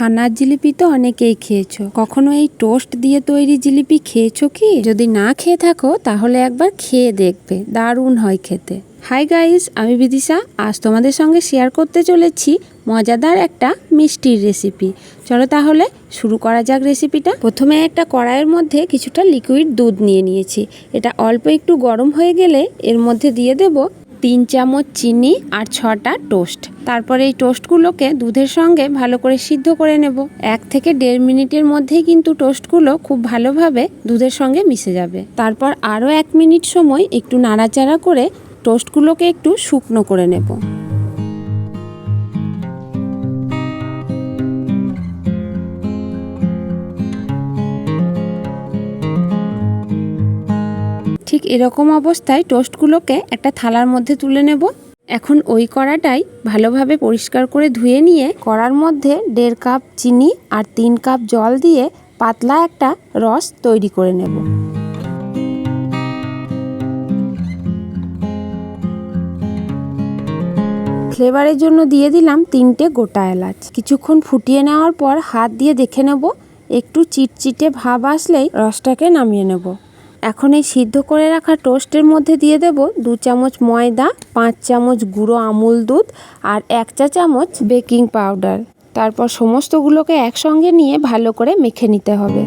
ছানার জিলিপি তো অনেকেই খেয়েছো। কখনো এই টোস্ট দিয়ে তৈরি জিলিপি খেয়েছো কি? যদি না খেয়ে থাকো, তাহলে একবার খেয়ে দেখবে। দারুণ হয় খেতে। হাই গাইস, আমি বিদিশা। আজ তোমাদের সঙ্গে শেয়ার করতে চলেছি মজাদার একটা মিষ্টির রেসিপি। চলো তাহলে শুরু করা যাক রেসিপিটা। প্রথমে একটা কড়াইয়ের মধ্যে কিছুটা লিকুইড দুধ নিয়ে নিয়েছি। এটা অল্প একটু গরম হয়ে গেলে এর মধ্যে দিয়ে দেব তিন চামচ চিনি আর ছটা টোস্ট। তারপরে এই টোস্টগুলোকে দুধের সঙ্গে ভালো করে সিদ্ধ করে নেব। এক থেকে দেড় মিনিটের মধ্যেই কিন্তু টোস্টগুলো খুব ভালোভাবে দুধের সঙ্গে মিশে যাবে। তারপর আরও এক মিনিট সময় একটু নাড়াচাড়া করে টোস্টগুলোকে একটু শুকনো করে নেব। ঠিক এরকম অবস্থায় টোস্টগুলোকে একটা থালার মধ্যে তুলে নেব। এখন ওই কড়াটাই ভালোভাবে পরিষ্কার করে ধুয়ে নিয়ে কড়ার মধ্যে দেড় কাপ চিনি আর তিন কাপ জল দিয়ে পাতলা একটা রস তৈরি করে নেব। ফ্লেভারের জন্য দিয়ে দিলাম তিনটে গোটা এলাচ। কিছুক্ষণ ফুটিয়ে নেওয়ার পর হাত দিয়ে দেখে নেব। একটু চিটচিটে ভাব আসলেই রসটাকে নামিয়ে নেব। এখন এই সিদ্ধ করে রাখা টোস্টের মধ্যে দিয়ে দেব দু চামচ ময়দা, পাঁচ চামচ গুঁড়ো আমুল দুধ আর এক চা চামচ বেকিং পাউডার। তারপর সমস্তগুলোকে একসঙ্গে নিয়ে ভালো করে মেখে নিতে হবে।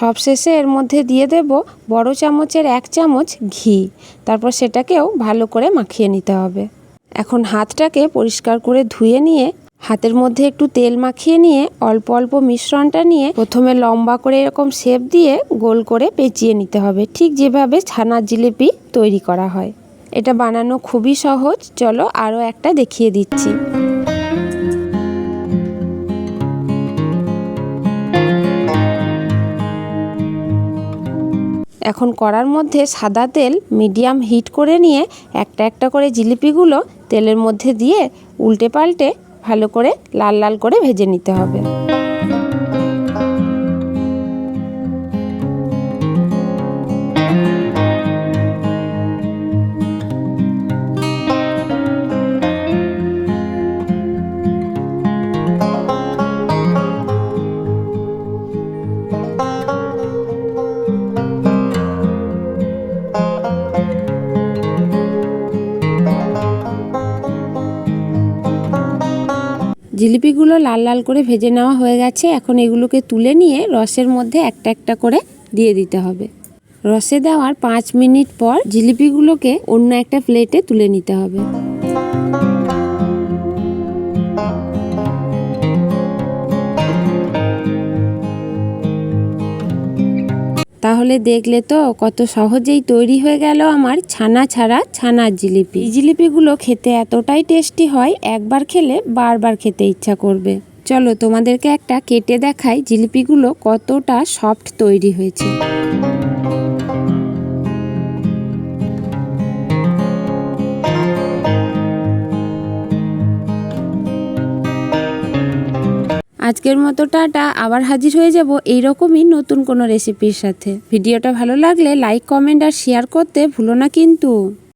সবশেষে এর মধ্যে দিয়ে দেব বড় চামচের এক চামচ ঘি। তারপর সেটাকেও ভালো করে মাখিয়ে নিতে হবে। এখন হাতটাকে পরিষ্কার করে ধুয়ে নিয়ে, হাতের মধ্যে একটু তেল মাখিয়ে নিয়ে, অল্প অল্প মিশ্রণটা নিয়ে প্রথমে লম্বা করে এরকম শেপ দিয়ে গোল করে পেঁচিয়ে নিতে হবে। ঠিক যেভাবে ছানার জিলিপি তৈরি করা হয়। এটা বানানো খুবই সহজ। চলো আরও একটা দেখিয়ে দিচ্ছি। এখন করার মধ্যে সাদা তেল মিডিয়াম হিট করে নিয়ে একটা একটা করে জিলিপিগুলো তেলের মধ্যে দিয়ে উল্টে পাল্টে ভালো করে লাল লাল করে ভেজে নিতে হবে। জিলিপিগুলো লাল লাল করে ভেজে নেওয়া হয়ে গেছে। এখন এগুলোকে তুলে নিয়ে রসের মধ্যে একটা একটা করে দিয়ে দিতে হবে। রসে দেওয়ার পাঁচ মিনিট পর জিলিপিগুলোকে অন্য একটা প্লেটে তুলে নিতে হবে। তাহলে দেখলে তো কত সহজেই তৈরি হয়ে গেল আমার ছানা ছাড়া ছানার জিলিপি। এই জিলিপিগুলো খেতে এতটাই টেস্টি হয়, একবার খেলে বারবার খেতে ইচ্ছা করবে। চলো তোমাদেরকে একটা কেটে দেখাই জিলিপিগুলো কতটা সফট তৈরি হয়েছে। আজকের মতো টাটা, আবার হাজির হয়ে যাব এইরকমই নতুন কোনো রেসিপির সাথে। ভিডিওটা ভালো লাগলে লাইক কমেন্ট আর শেয়ার করতে ভুলো না কিন্তু।